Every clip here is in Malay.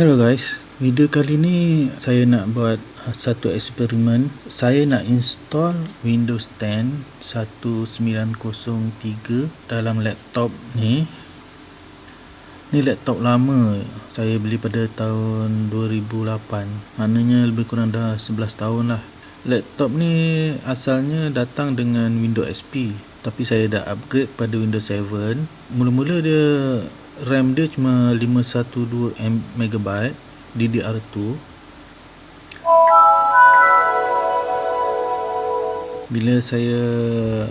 Hello guys, video kali ni saya nak buat uh, satu eksperimen. Saya nak install Windows 10 1903 dalam laptop ni. Ni laptop lama. Saya beli pada tahun 2008. Maknanya lebih kurang dah 11 tahun lah. Laptop ni asalnya datang dengan Windows XP. Tapi saya dah upgrade pada Windows 7. Mula-mula dia RAM dia cuma 512 MB DDR2 bila saya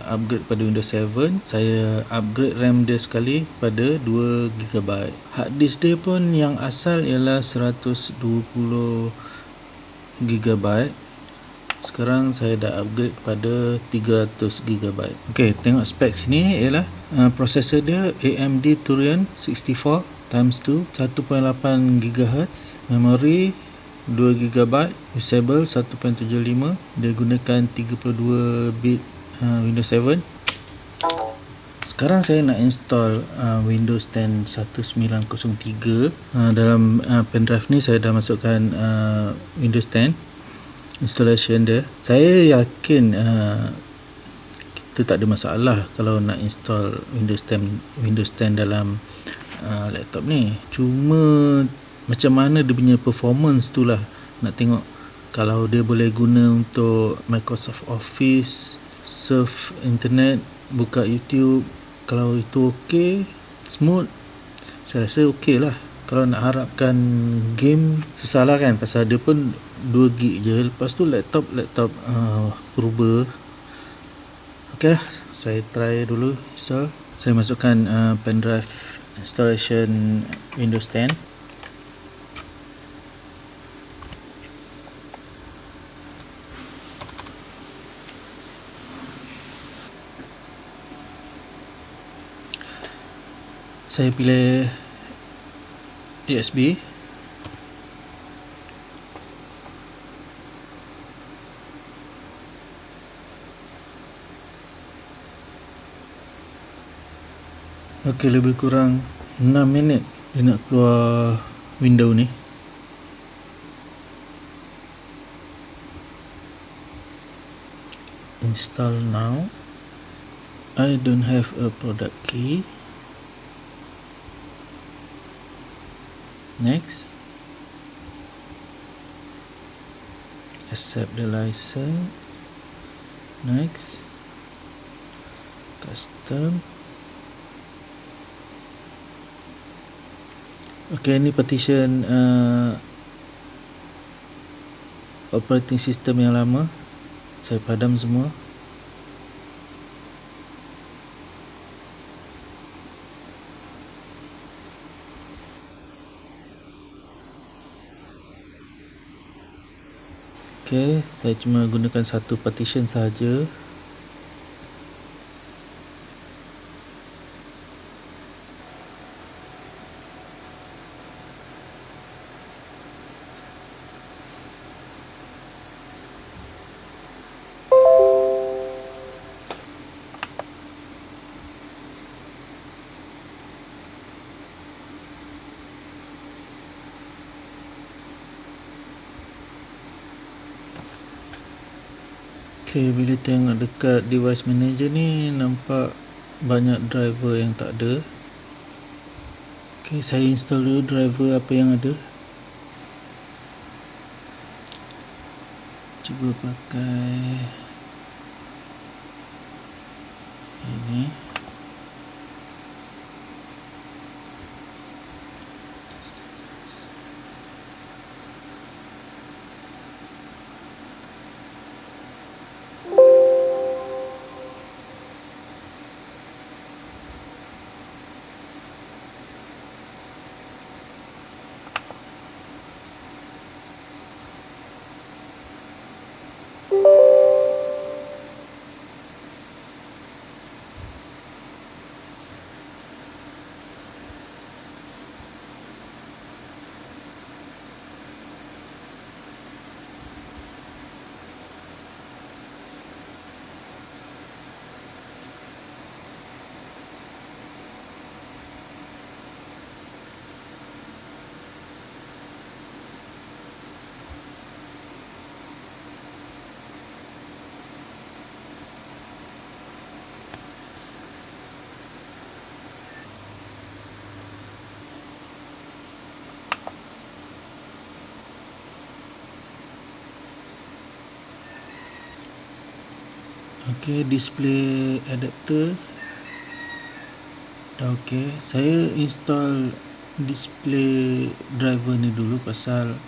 upgrade pada Windows 7 saya upgrade RAM dia sekali pada 2 GB hard disk dia pun yang asal ialah 120 GB sekarang saya dah upgrade pada 300 GB ok tengok spek sini ialah uh, processor dia AMD Turion 64 times 2 1.8 GHz memory 2 GB usable 1.75 dia gunakan 32 bit uh, Windows 7 sekarang saya nak install uh, Windows 10 1903 uh, dalam uh, pendrive ni saya dah masukkan uh, Windows 10 installation dia. Saya yakin uh, kita tak ada masalah kalau nak install Windows 10 Windows 10 dalam uh, laptop ni. Cuma macam mana dia punya performance tu lah. Nak tengok kalau dia boleh guna untuk Microsoft Office surf internet buka YouTube kalau itu ok smooth saya rasa ok lah. Kalau nak harapkan game susah lah kan. Pasal dia pun 2 gig je. Lepas tu laptop laptop uh, purba ok lah saya try dulu install. Saya masukkan uh, pendrive installation Windows 10 saya pilih USB ok lebih kurang 6 minit dia nak keluar window ni. Install now. I don't have a product key. Next. Accept the license. Next. Custom ok ni partition uh, operating system yang lama. Saya padam semua. Ok saya cuma gunakan satu partition saja Okay, bila tengok dekat device manager ni nampak banyak driver yang tak ada. Okay, saya install dulu driver apa yang ada. Cuba pakai ini. Okey, display adapter. Dah okey. Saya install display driver ni dulu pasal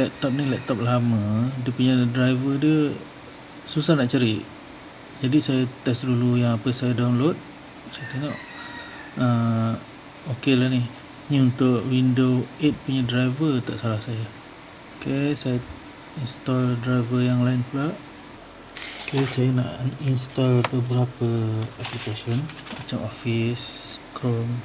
laptop ni laptop lama. Dia punya driver dia susah nak cari. Jadi saya test dulu yang apa saya download. Saya tengok uh, ok lah ni. Ni untuk windows 8 punya driver tak salah saya. Ok saya install driver yang lain pula. Ok saya nak install beberapa application. Macam office chrome.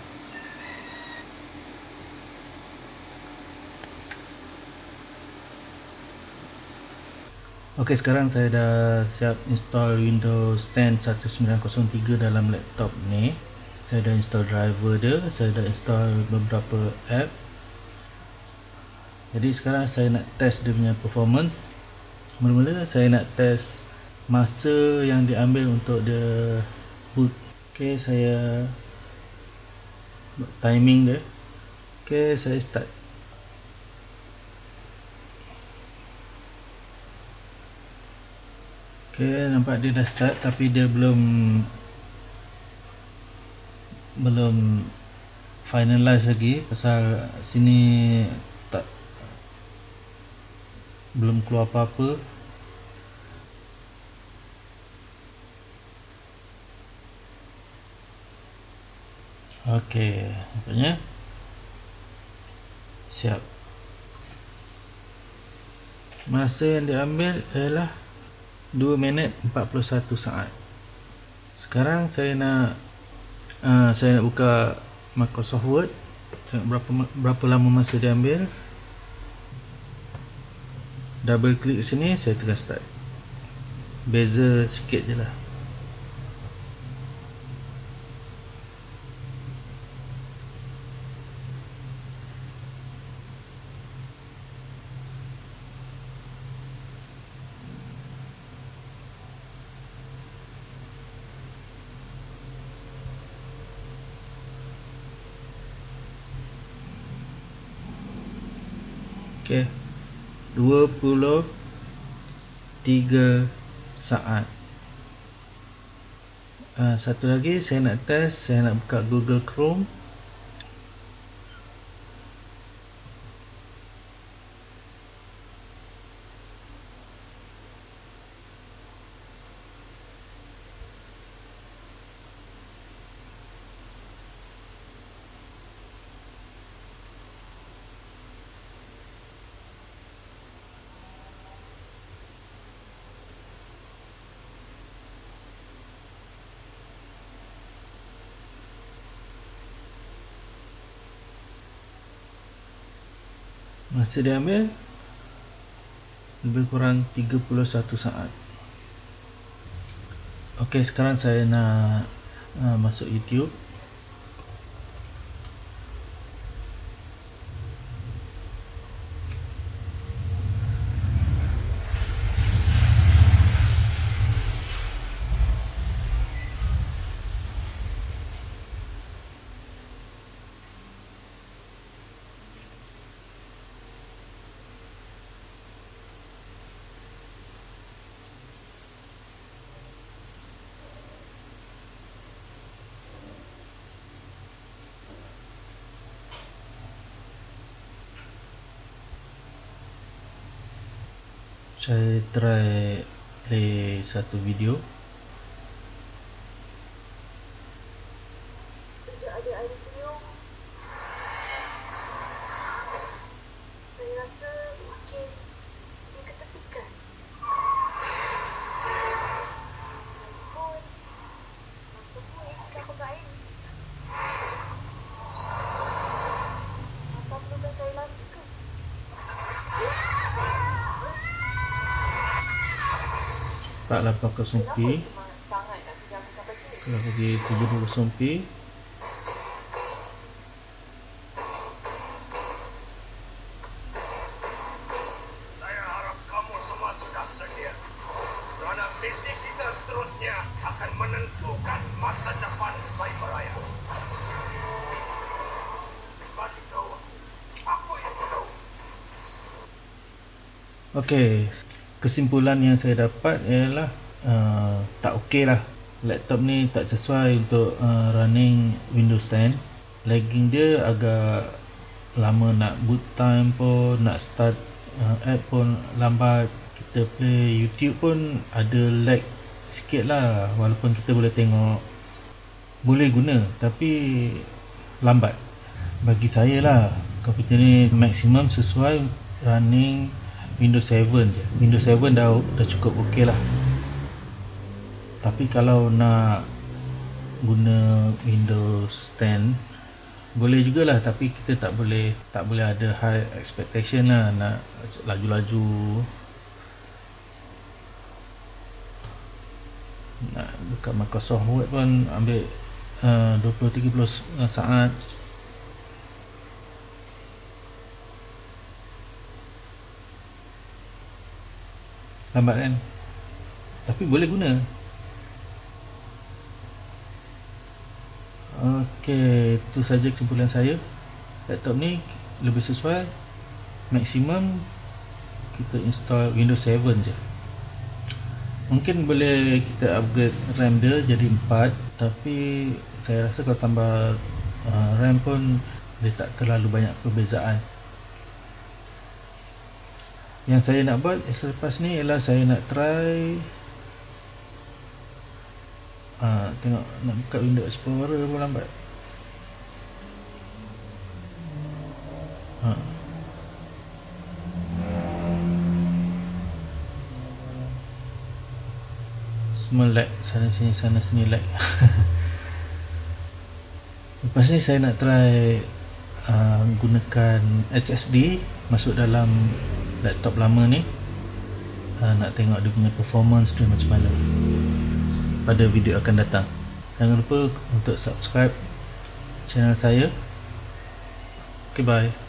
Ok sekarang saya dah siap install Windows 10 1903 dalam laptop ni. Saya dah install driver dia Saya dah install beberapa app Jadi sekarang saya nak test dia punya performance. Mula-mula saya nak test Masa yang diambil untuk dia boot. Ok saya Timing dia. Ok saya start. Okay, nampak dia dah start tapi dia belum belum finalize lagi pasal sini belum keluar apa-apa. Okey, nampaknya siap. Masa yang diambil ialah 2 minit 41 saat. Sekarang saya nak uh, saya nak buka Microsoft Word. Tengok berapa berapa lama masa dia ambil double klik sini saya tekan start beza sikit je lah Okey. 23 saat. Uh, satu lagi saya nak test, saya nak buka Google Chrome. Masa dia ambil Lebih kurang 31 saat. Ok sekarang saya nak uh, Masuk YouTube saya try play satu video aku sampai sini kalau pergi tujuh pakai sumpi Saya kesimpulan yang saya dapat ialah uh, tak okey lah. Laptop ni tak sesuai untuk uh, running Windows 10 lagging dia agak lama nak boot time pun nak start uh, app pun lambat. Kita play YouTube pun ada lag sikit lah walaupun kita boleh tengok. Boleh guna tapi lambat. Bagi saya lah komputer ni maksimum sesuai running Windows 7 je. Windows 7 dah, dah cukup ok lah. Tapi kalau nak guna Windows 10 boleh jugalah. Tapi kita tak boleh tak boleh ada high expectation lah nak laju-laju. Nak buka Microsoft Word pun ambil uh, 20-30 saat lambat kan tapi boleh guna Okey, itu saja kesimpulan saya. Laptop ni lebih sesuai maksimum kita install Windows 7 je. Mungkin boleh kita upgrade RAM dia jadi 4 tapi saya rasa kalau tambah uh, RAM pun dia tak terlalu banyak perbezaan. Yang saya nak buat selepas ni ialah saya nak try ha, tengok nak buka Windows Explorer pun lambat ha. semua lag sana sini sana sini lag lepas ni saya nak try uh, gunakan SSD masuk dalam laptop lama ni uh, nak tengok dia punya performance dia macam mana. Pada video akan datang. Jangan lupa untuk subscribe channel saya. Ok bye